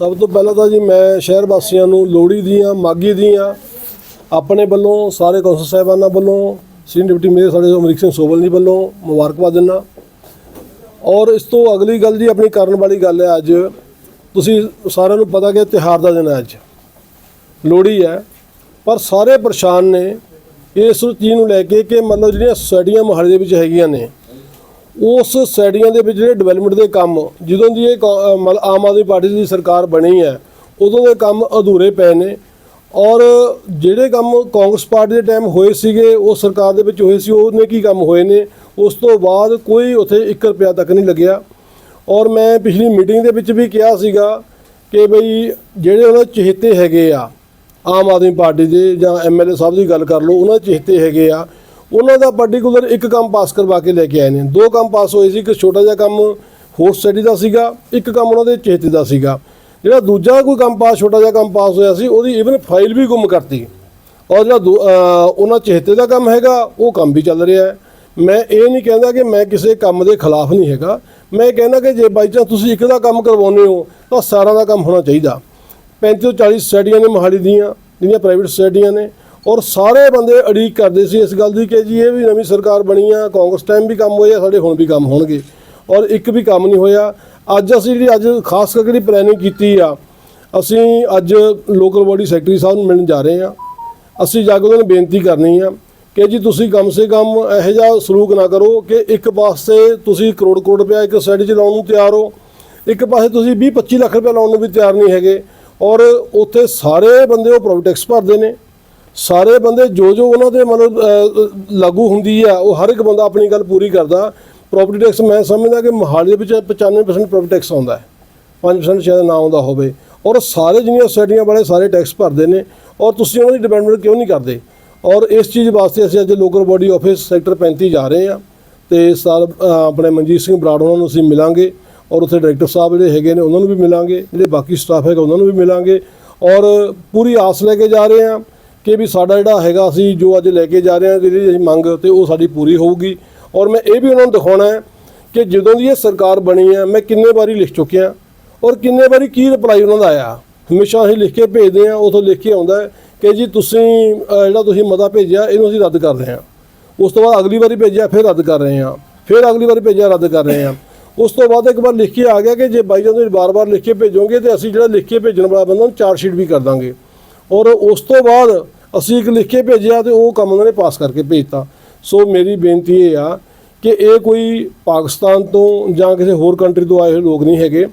ਸਭ ਤੋਂ ਪਹਿਲਾਂ ਤਾਂ ਜੀ ਮੈਂ ਸ਼ਹਿਰ ਵਾਸੀਆਂ ਨੂੰ ਲੋਹੜੀ ਦੀਆਂ ਮਾਗੀ ਦੀਆਂ, ਆਪਣੇ ਵੱਲੋਂ ਸਾਰੇ ਕੌਂਸਲ ਸਾਹਿਬਾਨਾਂ ਵੱਲੋਂ, ਸੀਨੀਅਰ ਡਿਪਟੀ ਮੇਅਰ ਸਾਡੇ ਅਮਰੀਕ ਸਿੰਘ ਸੋਵਲ ਜੀ ਵੱਲੋਂ ਮੁਬਾਰਕਬਾਦ ਦਿੰਦਾ। ਔਰ ਇਸ ਤੋਂ ਅਗਲੀ ਗੱਲ ਜੀ ਆਪਣੀ ਕਰਨ ਵਾਲੀ ਗੱਲ ਹੈ ਅੱਜ। ਤੁਸੀਂ ਸਾਰਿਆਂ ਨੂੰ ਪਤਾ ਕਿ ਤਿਉਹਾਰ ਦਾ ਦਿਨ ਹੈ ਅੱਜ। ਲੋਹੜੀ ਹੈ। ਪਰ ਸਾਰੇ ਪਰੇਸ਼ਾਨ ਨੇ ਇਸ ਚੀਜ਼ ਨੂੰ ਲੈ ਕੇ ਕਿ ਮਤਲਬ ਜਿਹੜੀਆਂ ਸੋਸਾਇਟੀਆਂ ਮੁਹੱਲੇ ਦੇ ਵਿੱਚ ਹੈਗੀਆਂ ਨੇ ਉਸ ਸੈਡੀਆਂ ਦੇ ਵਿੱਚ ਜਿਹੜੇ ਡਿਵੈਲਪਮੈਂਟ ਦੇ ਕੰਮ, ਜਦੋਂ ਦੀ ਇਹ ਕੌ- ਅਹ ਆਮ ਆਦਮੀ ਪਾਰਟੀ ਦੀ ਸਰਕਾਰ ਬਣੀ ਹੈ, ਉਦੋਂ ਦੇ ਕੰਮ ਅਧੂਰੇ ਪਏ ਨੇ। ਔਰ ਜਿਹੜੇ ਕੰਮ ਕਾਂਗਰਸ ਪਾਰਟੀ ਦੇ ਟਾਈਮ ਹੋਏ ਸੀਗੇ, ਉਹ ਸਰਕਾਰ ਦੇ ਵਿੱਚ ਹੋਏ ਸੀ, ਉਹਨੇ ਕੀ ਕੰਮ ਹੋਏ ਨੇ, ਉਸ ਤੋਂ ਬਾਅਦ ਕੋਈ ਉੱਥੇ 1 ਰੁਪਿਆ ਤੱਕ ਨਹੀਂ ਲੱਗਿਆ। ਔਰ ਮੈਂ ਪਿਛਲੀ ਮੀਟਿੰਗ ਦੇ ਵਿੱਚ ਵੀ ਕਿਹਾ ਸੀਗਾ ਕਿ ਬਈ ਜਿਹੜੇ ਉਹਨਾਂ ਦੇ ਚਹੇਤੇ ਹੈਗੇ ਆ, ਆਮ ਆਦਮੀ ਪਾਰਟੀ ਦੇ ਜਾਂ ਐਮਐਲਏ ਸਾਹਿਬ ਦੀ ਗੱਲ ਕਰ ਲਓ, ਉਹਨਾਂ ਦੇ ਚਹੇਤੇ ਹੈਗੇ ਆ ਉਹਨਾਂ ਦਾ ਪਾਰਟਿਕੂਲਰ ਇੱਕ ਕੰਮ ਪਾਸ ਕਰਵਾ ਕੇ ਲੈ ਕੇ ਆਏ ਨੇ। ਦੋ ਕੰਮ ਪਾਸ ਹੋਏ ਸੀ, ਇੱਕ ਛੋਟਾ ਜਿਹਾ ਕੰਮ ਹੋਰ ਸਟੱਡੀ ਦਾ ਸੀਗਾ, ਇੱਕ ਕੰਮ ਉਹਨਾਂ ਦੇ ਚਹੇਤੇ ਦਾ ਸੀਗਾ। ਜਿਹੜਾ ਦੂਜਾ ਕੋਈ ਕੰਮ ਪਾਸ, ਛੋਟਾ ਜਿਹਾ ਕੰਮ ਪਾਸ ਹੋਇਆ ਸੀ, ਉਹਦੀ ਇਵਨ ਫਾਈਲ ਵੀ ਗੁੰਮ ਕਰਤੀ। ਔਰ ਜਿਹੜਾ ਦੂ- ਉਹਨਾਂ ਚਹੇਤੇ ਦਾ ਕੰਮ ਹੈਗਾ, ਉਹ ਕੰਮ ਵੀ ਚੱਲ ਰਿਹਾ ਹੈ। ਮੈਂ ਇਹ ਨਹੀਂ ਕਹਿੰਦਾ ਕਿ ਮੈਂ ਕਿਸੇ ਕੰਮ ਦੇ ਖਿਲਾਫ ਨਹੀਂ ਹੈਗਾ। ਮੈਂ ਇਹ ਕਹਿੰਦਾ ਕਿ ਜੇ ਬਾਈ ਚਾਂਸ ਤੁਸੀਂ ਇੱਕ ਦਾ ਕੰਮ ਕਰਵਾਉਂਦੇ ਹੋ, ਤਾਂ ਸਾਰਿਆਂ ਦਾ ਕੰਮ ਹੋਣਾ ਚਾਹੀਦਾ। 35 ਤੋਂ 40 ਸੋਸਾਇਟੀਆਂ ਨੇ ਮੋਹਾਲੀ ਦੀਆਂ, ਜਿਹੜੀਆਂ ਪ੍ਰਾਈਵੇਟ ਸੋਸਾਇਟੀਆਂ ਨੇ ਔਰ ਸਾਰੇ ਬੰਦੇ ਅੜੀਕ ਕਰਦੇ ਸੀ ਇਸ ਗੱਲ ਦੀ ਕਿ ਜੀ ਇਹ ਵੀ ਨਵੀਂ ਸਰਕਾਰ ਬਣੀ ਆ, ਕਾਂਗਰਸ ਟਾਈਮ ਵੀ ਕੰਮ ਹੋਏ ਆ ਸਾਡੇ ਹੁਣ ਵੀ ਕੰਮ ਹੋਣਗੇ। ਔਰ ਇੱਕ ਵੀ ਕੰਮ ਨਹੀਂ ਹੋਇਆ। ਅੱਜ ਅਸੀਂ ਜਿਹੜੀ ਅੱਜ ਖਾਸ ਕਰਕੇ ਜਿਹੜੀ ਪਲੈਨਿੰਗ ਕੀਤੀ ਆ, ਅਸੀਂ ਅੱਜ ਲੋਕਲ ਬੋਡੀ ਸੈਕਟਰੀ ਸਾਹਿਬ ਨੂੰ ਮਿਲਣ ਜਾ ਰਹੇ ਆ। ਅਸੀਂ ਜਾ ਕੇ ਉਹਨਾਂ ਨੂੰ ਬੇਨਤੀ ਕਰਨੀ ਆ ਕਿ ਜੀ ਤੁਸੀਂ ਕਮ ਸੇ ਕਮ ਇਹੋ ਜਿਹਾ ਸਲੂਕ ਨਾ ਕਰੋ ਕਿ ਇੱਕ ਪਾਸੇ ਤੁਸੀਂ ਕਰੋੜ ਕਰੋੜ ਰੁਪਇਆ ਇੱਕ ਸਾਈਡ 'ਚ ਲਾਉਣ ਨੂੰ ਤਿਆਰ ਹੋ, ਇੱਕ ਪਾਸੇ ਤੁਸੀਂ 20 25 ਲੱਖ ਰੁਪਏ ਲਾਉਣ ਨੂੰ ਵੀ ਤਿਆਰ ਨਹੀਂ ਹੈਗੇ। ਔਰ ਉੱਥੇ ਸਾਰੇ ਬੰਦੇ ਉਹ ਪ੍ਰੋਫਿਟ ਟੈਕਸ ਭਰਦੇ ਨੇ। ਸਾਰੇ ਬੰਦੇ ਜੋ ਜੋ ਉਹਨਾਂ ਦੇ ਮਤਲਬ ਲਾਗੂ ਹੁੰਦੀ ਆ, ਉਹ ਹਰ ਇੱਕ ਬੰਦਾ ਆਪਣੀ ਗੱਲ ਪੂਰੀ ਕਰਦਾ। ਪ੍ਰੋਪਰਟੀ ਟੈਕਸ ਮੈਂ ਸਮਝਦਾ ਕਿ ਮੋਹਾਲੀ ਦੇ ਵਿੱਚ 95% ਪ੍ਰੋਪਰਟੀ ਟੈਕਸ ਆਉਂਦਾ ਹੈ। 5% ਸ਼ਾਇਦ ਨਾ ਆਉਂਦਾ ਹੋਵੇ। ਔਰ ਸਾਰੇ ਜਿਹੜੀਆਂ ਸੋਸਾਇਟੀਆਂ ਵਾਲੇ ਸਾਰੇ ਟੈਕਸ ਭਰਦੇ ਨੇ, ਔਰ ਤੁਸੀਂ ਉਹਨਾਂ ਦੀ ਡਿਪੈਂਡਮੈਂਟ ਕਿਉਂ ਨਹੀਂ ਕਰਦੇ? ਔਰ ਇਸ ਚੀਜ਼ ਵਾਸਤੇ ਅਸੀਂ ਅੱਜ ਲੋਕਲ ਬੋਡੀ ਆਫਿਸ ਸੈਕਟਰ 35 ਜਾ ਰਹੇ ਹਾਂ। ਤੇ ਸਰ ਆਪਣੇ ਮਨਜੀਤ ਸਿੰਘ ਬਰਾੜ ਉਹਨਾਂ ਨੂੰ ਅਸੀਂ ਮਿਲਾਂਗੇ। ਔਰ ਉੱਥੇ ਡਾਇਰੈਕਟਰ ਸਾਹਿਬ ਜਿਹੜੇ ਹੈਗੇ ਨੇ, ਉਹਨਾਂ ਨੂੰ ਵੀ ਮਿਲਾਂਗੇ। ਜਿਹੜੇ ਬਾਕੀ ਸਟਾਫ ਹੈਗਾ, ਉਹਨਾਂ ਨੂੰ ਵੀ ਮਿਲਾਂਗੇ। ਔਰ ਪੂਰੀ ਆਸ ਲੈ ਕੇ ਜਾ ਰਹੇ ਹਾਂ। ਕਿ ਵੀ ਸਾਡਾ ਜਿਹੜਾ ਹੈਗਾ ਅਸੀਂ ਜੋ ਅੱਜ ਲੈ ਕੇ ਜਾ ਰਹੇ ਹਾਂ, ਜਿਹੜੀ ਅਸੀਂ ਮੰਗ ਤੇ ਉਹ ਸਾਡੀ ਪੂਰੀ ਹੋਊਗੀ। ਔਰ ਮੈਂ ਇਹ ਵੀ ਉਹਨਾਂ ਨੂੰ ਦਿਖਾਉਣਾ ਹੈ ਕਿ ਜਦੋਂ ਦੀ ਇਹ ਸਰਕਾਰ ਬਣੀ ਹੈ, ਮੈਂ ਕਿੰਨੇ ਵਾਰੀ ਲਿਖ ਚੁੱਕਿਆ ਔਰ ਕਿੰਨੇ ਵਾਰੀ ਕੀ ਰਿਪਲਾਈ ਉਹਨਾਂ ਦਾ ਆਇਆ। ਹਮੇਸ਼ਾ ਅਸੀਂ ਲਿਖ ਕੇ ਭੇਜਦੇ ਹਾਂ, ਉਥੋਂ ਲਿਖ ਕੇ ਆਉਂਦਾ ਕਿ ਜੀ ਤੁਸੀਂ ਜਿਹੜਾ ਤੁਸੀਂ ਮਤਾ ਭੇਜਿਆ, ਇਹਨੂੰ ਅਸੀਂ ਰੱਦ ਕਰ ਰਹੇ ਹਾਂ। ਉਸ ਤੋਂ ਬਾਅਦ ਅਗਲੀ ਵਾਰੀ ਭੇਜਿਆ, ਫਿਰ ਰੱਦ ਕਰ ਰਹੇ ਹਾਂ। ਫਿਰ ਅਗਲੀ ਵਾਰੀ ਭੇਜਿਆ, ਰੱਦ ਕਰ ਰਹੇ ਹਾਂ। ਉਸ ਤੋਂ ਬਾਅਦ ਇੱਕ ਵਾਰ ਲਿਖ ਕੇ ਆ ਗਿਆ ਕਿ ਜੇ ਬਾਈ ਜਾਂਦੇ ਬਾਰ-ਬਾਰ ਲਿਖ ਕੇ ਭੇਜੋਗੇ ਤੇ ਅਸੀਂ ਜਿਹੜਾ ਲਿਖ ਕੇ ਭੇਜਣ ਵਾਲਾ ਬੰਦਾ, ਉਹਨੂੰ ਚਾਰਜ ਸ਼ੀਟ ਵੀ ਕਰ ਦਾਂਗੇ। ਔਰ ਉਸ ਤੋਂ ਬਾਅਦ ਅਸੀਂ ਇੱਕ ਲਿਖ ਕੇ ਭੇਜਿਆ ਤੇ ਉਹ ਕੰਮ ਉਹਨਾਂ ਨੇ ਪਾਸ ਕਰਕੇ ਭੇਜਤਾ। ਸੋ ਮੇਰੀ ਬੇਨਤੀ ਇਹ ਆ ਕਿ ਇਹ ਕੋਈ ਪਾਕਿਸਤਾਨ ਤੋਂ ਜਾਂ ਕਿਸੇ ਹੋਰ ਕੰਟਰੀ ਤੋਂ ਆਏ ਹੋਏ ਲੋਕ ਨਹੀਂ ਹੈਗੇ,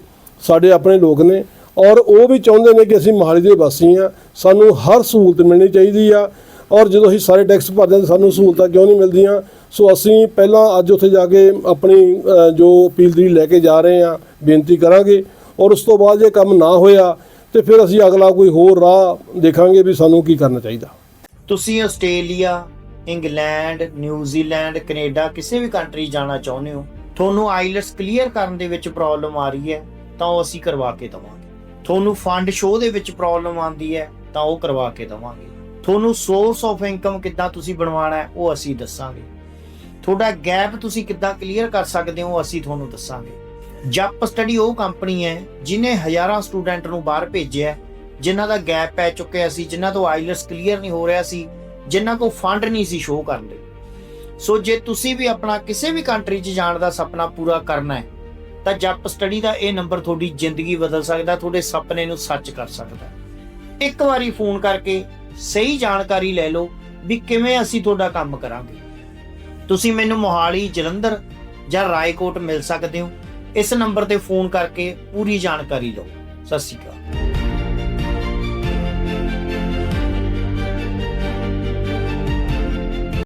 ਸਾਡੇ ਆਪਣੇ ਲੋਕ ਨੇ ਔਰ ਉਹ ਵੀ ਚਾਹੁੰਦੇ ਨੇ ਕਿ ਅਸੀਂ ਮੋਹਾਲੀ ਦੇ ਵਾਸੀ ਆ ਸਾਨੂੰ ਹਰ ਸਹੂਲਤ ਮਿਲਣੀ ਚਾਹੀਦੀ ਆ ਔਰ ਜਦੋਂ ਅਸੀਂ ਸਾਰੇ ਟੈਕਸ ਭਰਦੇ ਹਾਂ ਤਾਂ ਸਾਨੂੰ ਸਹੂਲਤਾਂ ਕਿਉਂ ਨਹੀਂ ਮਿਲਦੀਆਂ? ਸੋ ਅਸੀਂ ਪਹਿਲਾਂ ਅੱਜ ਉੱਥੇ ਜਾ ਕੇ ਆਪਣੀ ਜੋ ਅਪੀਲ ਦੀ ਲੈ ਕੇ ਜਾ ਰਹੇ ਆ ਬੇਨਤੀ ਕਰਾਂਗੇ ਔਰ ਉਸ ਤੋਂ ਬਾਅਦ ਜੇ ਕੰਮ ਨਾ ਹੋਇਆ ਤੇ ਫਿਰ ਅਸੀਂ ਅਗਲਾ ਕੋਈ ਹੋਰ ਰਾਹ ਦੇਖਾਂਗੇ ਵੀ ਸਾਨੂੰ ਕੀ ਕਰਨਾ ਚਾਹੀਦਾ। ਤੁਸੀਂ ਆਸਟ੍ਰੇਲੀਆ, ਇੰਗਲੈਂਡ, ਨਿਊਜ਼ੀਲੈਂਡ, ਕੈਨੇਡਾ ਕਿਸੇ ਵੀ ਕੰਟਰੀ ਜਾਣਾ ਚਾਹੁੰਦੇ ਹੋ, ਤੁਹਾਨੂੰ ਆਈਲਟਸ ਕਲੀਅਰ ਕਰਨ ਦੇ ਵਿੱਚ ਪ੍ਰੋਬਲਮ ਆ ਰਹੀ ਹੈ, ਤਾਂ ਉਹ ਅਸੀਂ ਕਰਵਾ ਕੇ ਦਵਾਂਗੇ। ਤੁਹਾਨੂੰ ਫੰਡ ਸ਼ੋਅ ਦੇ ਵਿੱਚ ਪ੍ਰੋਬਲਮ ਆਉਂਦੀ ਹੈ, ਤਾਂ ਉਹ ਕਰਵਾ ਕੇ ਦਵਾਂਗੇ। ਤੁਹਾਨੂੰ ਸੋਰਸ ਆਫ ਇਨਕਮ ਕਿੱਦਾਂ ਤੁਸੀਂ ਬਣਵਾਉਣਾ ਹੈ, ਉਹ ਅਸੀਂ ਦੱਸਾਂਗੇ। ਤੁਹਾਡਾ ਗੈਪ ਤੁਸੀਂ ਕਿੱਦਾਂ ਕਲੀਅਰ ਕਰ ਸਕਦੇ ਹੋ ਅਸੀਂ ਤੁਹਾਨੂੰ ਦੱਸਾਂਗੇ। ਜੱਪ ਸਟੱਡੀ ਉਹ ਕੰਪਨੀ ਹੈ ਜਿਨੇ ਹਜ਼ਾਰਾਂ ਸਟੂਡੈਂਟ ਨੂੰ ਬਾਹਰ ਭੇਜਿਆ ਹੈ, ਜਿਨ੍ਹਾਂ ਦਾ ਗੈਪ ਪੈ ਚੁੱਕਿਆ ਸੀ ਜਿਨ੍ਹਾਂ ਤੋਂ ਆਈਲਟਸ ਕਲੀਅਰ ਨਹੀਂ ਹੋ ਰਿਹਾ ਸੀ ਜਿਨ੍ਹਾਂ ਕੋਲ ਫੰਡ ਨਹੀਂ ਸੀ ਸ਼ੋਅ ਕਰਨ ਲਈ ਸੋ ਜੇ ਤੁਸੀਂ ਵੀ ਆਪਣਾ ਕਿਸੇ ਵੀ ਕੰਟਰੀ 'ਚ ਜਾਣ ਦਾ ਸੁਪਨਾ ਪੂਰਾ ਕਰਨਾ ਹੈ ਤਾਂ ਜੱਪ ਸਟੱਡੀ ਦਾ ਇਹ ਨੰਬਰ ਤੁਹਾਡੀ ਜ਼ਿੰਦਗੀ ਬਦਲ ਸਕਦਾ ਤੁਹਾਡੇ ਸੁਪਨੇ ਨੂੰ ਸੱਚ ਕਰ ਸਕਦਾ ਇੱਕ ਵਾਰੀ ਫੋਨ ਕਰਕੇ ਸਹੀ ਜਾਣਕਾਰੀ ਲੈ ਲਓ ਵੀ ਕਿਵੇਂ ਅਸੀਂ ਤੁਹਾਡਾ ਕੰਮ ਕਰਾਂਗੇ। ਤੁਸੀਂ ਮੈਨੂੰ ਮੋਹਾਲੀ ਜਲੰਧਰ ਜਾਂ ਰਾਏਕੋਟ ਮਿਲ ਸਕਦੇ ਹੋ। ਇਸ ਨੰਬਰ ਤੇ ਫੋਨ ਕਰਕੇ ਪੂਰੀ ਜਾਣਕਾਰੀ ਲਓ। ਸਤਿ ਸ਼੍ਰੀ ਅਕਾਲ।